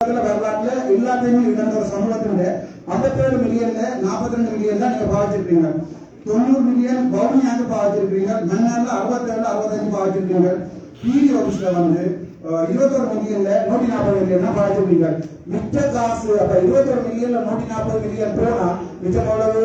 வரலாற்றுல எல்லாத்தையுமே நடந்த ஒரு சம்பளத்தினுடைய ஐம்பத்தேழு மில்லியன்ல நாற்பத்தி ரெண்டு மில்லியன் தான் நீங்க பாவிச்சிருக்கீங்க தொண்ணூறு மில்லியன் பவுனியாக பாவிச்சிருக்கீங்க மன்னார்ல அறுபத்தேழு அறுபத்தஞ்சு பாதிச்சிருக்கீங்க. பிடி ஆபீஸ்ல வந்து இருபத்தொரு மில்லியன்ல நூத்தி நாற்பது மில்லியன் தான் பாதிச்சிருக்கீங்க. மிச்ச காசு அப்ப இருபத்தொரு மில்லியன்ல நூத்தி நாற்பது மில்லியன் போனா மிச்சம் எவ்வளவு?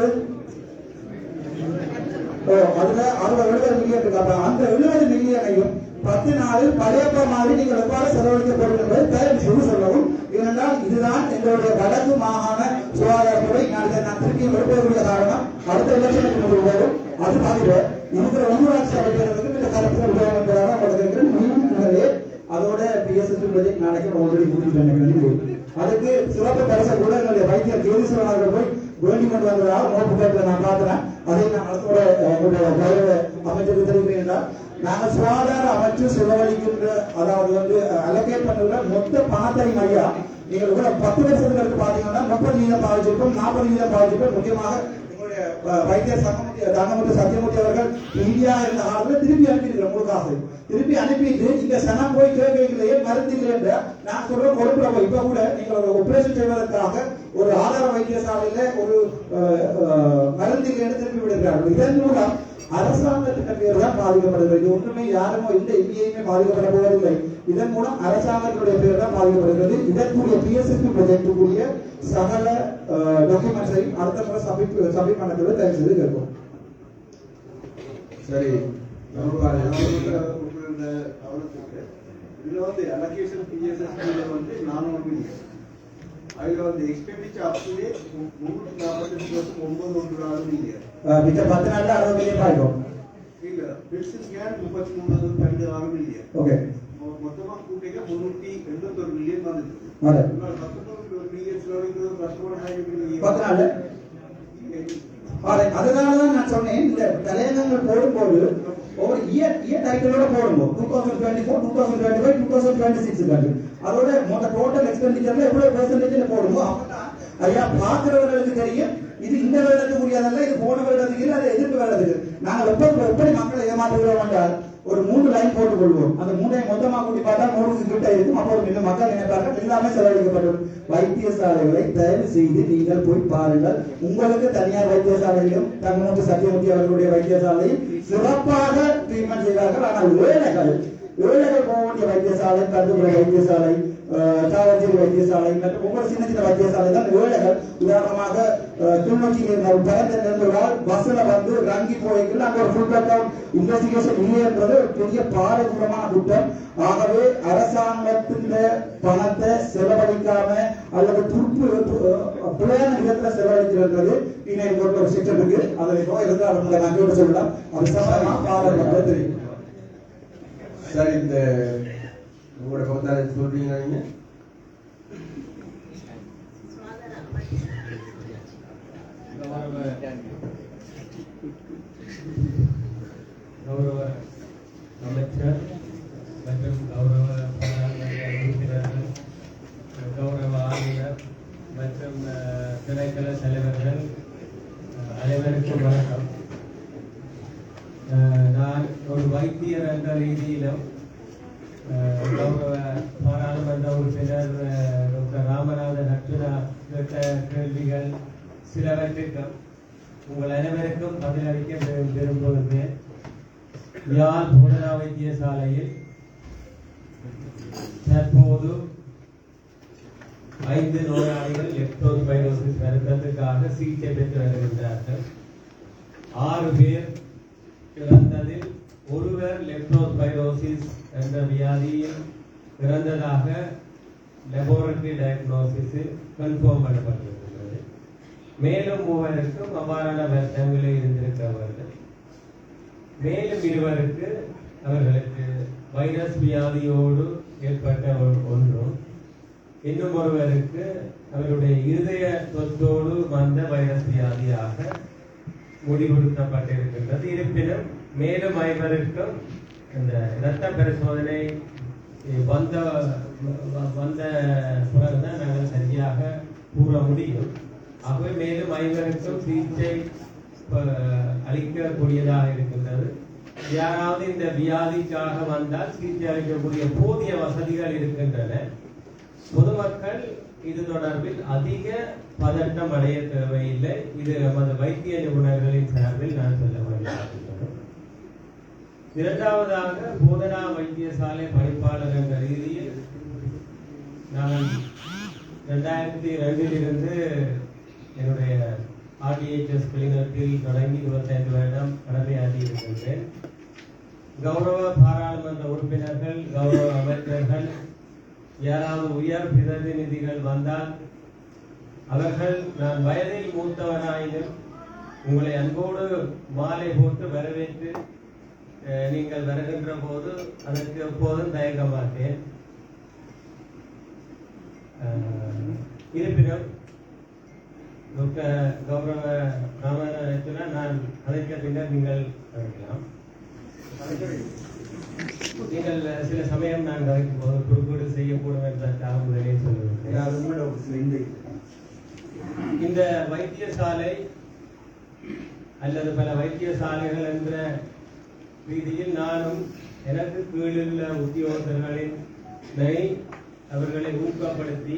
அதுல அறுபது எழுபது மில்லியன் இருக்கு. அப்ப அந்த எழுபது மில்லியனையும் பத்து நாள் பழையப்ப மாதிரி நீங்கள் எவ்வாறு செலவழிக்கப்படும் என்பதை தயவு செய்து சொல்லவும் ஏனென்றால் இதுதான் எங்களுடைய வடக்கு மாகாண சுகாதாரத்துறை நான் நான் திருப்பி எழுப்பக்கூடிய காரணம். அடுத்த எலெக்ஷனுக்கு கொண்டு வரும் அது தவிர இருக்கிற உள்ளூராட்சி அமைக்கிறதுக்கு இந்த கருத்து உதவும் என்பதாக கொடுத்திருக்கிறேன் மீண்டும் உங்களே அதோட பிஎஸ்எஸ் ப்ராஜெக்ட் நாளைக்கு ஆல்ரெடி முடிச்சு நினைக்கிறேன் அதுக்கு சிறப்பு பரிசு கூட எங்களுடைய வைத்தியர் கேதீஸ்வரன் அவர்கள் போய் வேண்டி கொண்டு வந்ததாக நோட்டு பேப்பர் நான் பார்த்தேன். அதை நான் அதோட எங்களுடைய அமைச்சருக்கு தெரிவிக்கிறேன் என்றால் நாங்கள் சுகாதார அமைச்சு செலவழிக்கின்ற அதாவது வந்து அலோகேட் பண்ணுற மொத்த பணத்தை ஐயா நீங்கள் கூட பத்து வருஷத்துக்கு பார்த்தீங்கன்னா முப்பது வீதம் பாதிச்சிருக்கும் நாற்பது வீதம் பாதிச்சிருக்கும். முக்கியமாக எங்களுடைய வைத்திய வைத்தியர் சங்கமுத்தி தங்கமுத்தி சத்தியமூர்த்தி அவர்கள் இந்தியா இருந்த காலத்துல திருப்பி அனுப்பியிருக்கிறோம் முழுக்காசு திருப்பி அனுப்பிட்டு இங்க சனம் போய் கேட்கலையே மருந்து இல்லைன்ற நான் சொல்ற கொடுக்குற போய். இப்ப கூட நீங்கள் ஒரு ஆபரேஷன் செய்வதற்காக ஒரு ஆதார வைத்தியசாலையில ஒரு மருந்து இல்லைன்னு திருப்பி விடுகிறார்கள். இதன் மூலம் அரசாங்கத்தின் பேர் தான் பாதிக்கப்படுகிறது. இது ஒன்றுமே யாருமோ எந்த எங்கேயுமே பாதிக்கப்பட போவதில்லை. இதன் மூலம் அரசாங்கத்தினுடைய பேர் தான் பாதிக்கப்படுகிறது. இதற்குரிய பிஎஸ்எஸ்பி ப்ரொஜெக்டுக்குரிய சகல டாக்குமெண்ட்ஸையும் அடுத்த முறை சபிப்பு சபிப் பண்ணக்கூட தயவு செய்து கேட்போம். சரி. அவருக்கு இதுல வந்து அலோகேஷன் பிஎஸ்எஸ்பியில வந்து நானூறு மில்லியன் மிச்ச பத்து நாள்ல அறுபது மில்லியன் ஆயிடும் இல்ல பில்ஸ் ஸ்கேன் முப்பத்தி மூணு ரெண்டு ஆறு மில்லியன் ஓகே. மொத்தமா கூட்டிங்க முன்னூத்தி எண்பத்தொரு மில்லியன் வந்துருக்கு பத்தொன்பது மில்லியன் பத்து நான் சொன்னேன் இந்த தலையங்கங்கள் போடும்போது ஒரு இயர் இயர் டைட்டிலோட போடுங்க two thousand twenty four two thousand twenty five two thousand twenty six அதோட மொத்த டோட்டல் எக்ஸ்பெண்டிச்சர்ல எவ்வளவு பெர்சன்டேஜ் போடுங்க அப்பதான் ஐயா பாக்குறவர்களுக்கு தெரியும் இது இந்த வருடத்துக்கு உரியதல்ல இது போன வருடத்துக்கு இல்லை அது எதிர்ப்பு வருடத்துக்கு நாங்கள் எப்படி எப்படி மக்களை ஏமாற்றுகிறோம் என்றால் ஒரு மூணு லைன் போட்டுக் கொள்வோம் அந்த மூணை மொத்தமா கூட்டி பார்த்தா நூறு கிட்ட இருக்கும். அப்போ ஒரு மக்கள் நினைப்பார்கள் எல்லாமே செலவழிக்கப்படும் வைத்தியசாலைகளை தயவு செய்து நீங்கள் போய் பாருங்கள். உங்களுக்கு தனியார் வைத்தியசாலையிலும் தங்கமுத்து சத்தியமூர்த்தி அவர்களுடைய வைத்தியசாலையும் சிறப்பாக ட்ரீட்மெண்ட் செய்தார்கள் ஆனால் ஏழைகள் ஏழைகள் போக வேண்டிய வைத்தியசாலை தந்துள்ள வைத்தியசாலை அஹ், வைத்தியசாலை மற்றும் ஒவ்வொரு சின்ன சின்ன வைத்தியசாலை தான் ஏழைகள். உதாரணமாக அஹ், கிளிநொச்சியில் இருந்த ஒரு பலத்தில் பஸ்ல வந்து ரங்கி போய்க்கு அங்க ஒரு ஃபுல் பேக்அவுட் இன்வெஸ்டிகேஷன் இல்லைன்றது ஒரு பெரிய பாரதூரமான குற்றம். ஆகவே அரசாங்கத்தின் பணத்தை செலவழிக்காம அல்லது துருப்பு அஹ், பிழையான விதத்துல செலவழிக்கிறது இன்னைக்கு ஒரு செக்ஷன் இருக்கு. அதை நோய் இருந்தால் அவங்க நான் கேட்டு சொல்லலாம் அது சம்பந்தமா பாராளுமன்றம் தெரியும் சரி இந்த உங்களோட பக்கத்தால சொல்றீங்க நீங்க கௌரவ அமைச்சர் சிலவற்றிற்கும் உங்கள் அனைவருக்கும் பதிலளிக்க விரு- விரும்புகிறேன். யாழ் போதனா வைத்தியசாலையில் தற்போது ஐந்து நோயாளிகள் லெப்டோஸ்பைரோசிஸ் வருத்தத்துக்காக சிகிச்சை பெற்று வருகின்றார்கள். ஆறு பேர் இறந்ததில் ஒருவர் லெப்டோஸ்பைரோசிஸ் என்ற வியாதியில் இறந்ததாக லெபோரட்டரி டயக்னோசிஸில் கன்ஃபார்ம் பண்ணப்பட்டது. மேலும் மூவருக்கும் அவ்வாறான வருத்தங்களில் இருந்திருக்கிறவர்கள். மேலும் இருவருக்கு அவர்களுக்கு வைரஸ் வியாதியோடு ஏற்பட்ட ஒன்றும். இன்னும் ஒருவருக்கு அவருடைய இருதய தொத்தோடு வந்த வைரஸ் வியாதியாக முடிவுறுத்தப்பட்டிருக்கின்றது. இருப்பினும் மேலும் ஐவருக்கும் இந்த இரத்த பரிசோதனை வந்த வந்த பிறகுதான் நாங்கள் சரியாக கூற முடியும். ஆகவே மேலும் ஐவருக்கும் சிகிச்சை அளிக்கக்கூடியதாக இருக்கின்றது. யாராவது இந்த வியாதிக்காக வந்தால் சிகிச்சை அளிக்கக்கூடிய போதிய வசதிகள் இருக்கின்றன. பொதுமக்கள் இது தொடர்பில் அதிக பதட்டம் அடைய தேவையில்லை. இது நமது வைத்திய நிபுணர்களின் சார்பில் நான் சொல்ல வேண்டும் இரண்டாவதாக போதனா வைத்தியசாலை பணிப்பாளர் என்ற ரீதியில் நான் ரெண்டாயிரத்தி ரெண்டில் இருந்து என்னுடைய ஆர்டிஹெச்எஸ் கிளினிக்கில் தொடங்கி இருபத்தைந்து வருடம் கடமையாற்றி இருக்கின்றேன் கௌரவ பாராளுமன்ற உறுப்பினர்கள் கௌரவ அமைச்சர்கள் யாராவது உயர் பிரதிநிதிகள் வந்தால் அவர்கள் நான் வயதில் மூத்தவராயினும் உங்களை அன்போடு மாலை போட்டு வரவேற்று நீங்கள் வருகின்ற போது அதற்கு எப்போதும் தயங்க மாட்டேன் இருப்பினும் டாக்டர் கௌரவ ராமநாதன் நான் அழைக்க பின்னர் நீங்கள் அழைக்கலாம். நீங்கள் சில சமயம் நான் கதைக்கும் போது குறுக்கீடு செய்யக்கூடும் என்பதற்காக முதலே சொல்லுவேன் இந்த வைத்தியசாலை அல்லது பல வைத்தியசாலைகள் என்ற ரீதியில் நானும் எனக்கு கீழுள்ள உத்தியோகத்தர்களின் அவர்களை ஊக்கப்படுத்தி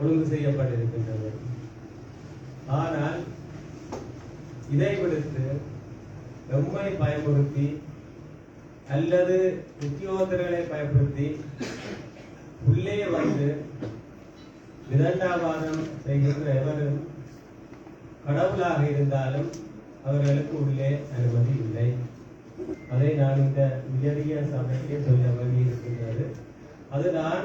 ஒழுங்கு செய்யப்பட்டிருக்கின்றது. ஆனால் இதை விடுத்து எம்மை பயன்படுத்தி அல்லது உத்தியோகத்தர்களை பயன்படுத்தி உள்ளே வந்து விதண்டாபாதம் செய்கின்ற எவரும் கடவுளாக இருந்தாலும் அவர்களுக்கு உள்ளே அனுமதி இல்லை. அதை நான் இந்த உயரிய சபைக்கு சொல்ல வேண்டியிருக்கின்றது. அது நான்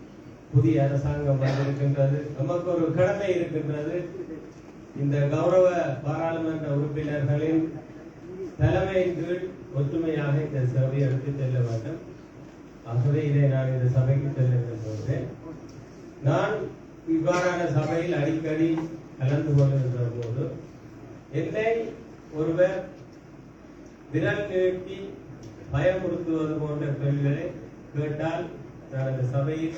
புதிய அரசாங்கம் வந்திருக்கின்றது. நமக்கு ஒரு கடமை இருக்கின்றது. இந்த கௌரவ பாராளுமன்ற உறுப்பினர்களின் தலைமையின் கீழ் ஒற்றுமையாக இந்த சபையை எடுத்து செல்ல வேண்டும். ஆகவே இதை நான் இந்த சபைக்கு செல்ல போகிறேன் நான் இவ்வாறான சபையில் அடிக்கடி கலந்து கொள்கின்ற போது என்னை ஒருவர் விரல் நிறுத்தி பயமுறுத்துவது போன்ற கேள்விகளை கேட்டால் நான் அந்த சபையில்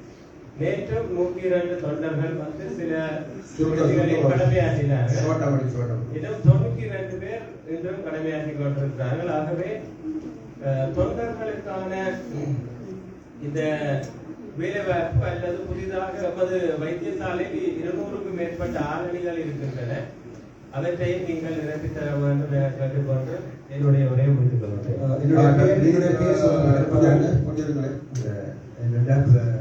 நேற்றும் நூற்றி இரண்டு தொண்டர்கள் வந்து சில கடமையாற்றினார்கள். இன்னும் தொண்ணூத்தி ரெண்டு பேர் இன்றும் கடமையாற்றி கொண்டிருக்கிறார்கள். ஆகவே தொண்டர்களுக்கான இந்த வேலைவாய்ப்பு அல்லது புதிதாக எமது வைத்தியசாலையில் இருநூறுக்கும் மேற்பட்ட ஆளணிகள் இருக்கின்றன. அவற்றையும் நீங்கள் நிரப்பித் தர வேண்டும் என கேட்டுக்கொண்டு என்னுடைய உரையை முடித்துக் கொள்கிறேன் என்னுடைய பேர் என்னுடைய பேர் சொல்லுங்கள். கொஞ்சம்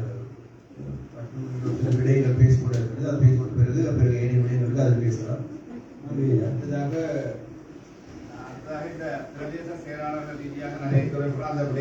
அடுத்ததாக அடுத்ததாக இந்த பிரதேச செயலாளர்கள் ரீதியாக நடைபெறுகிற அந்த விடயங்கள்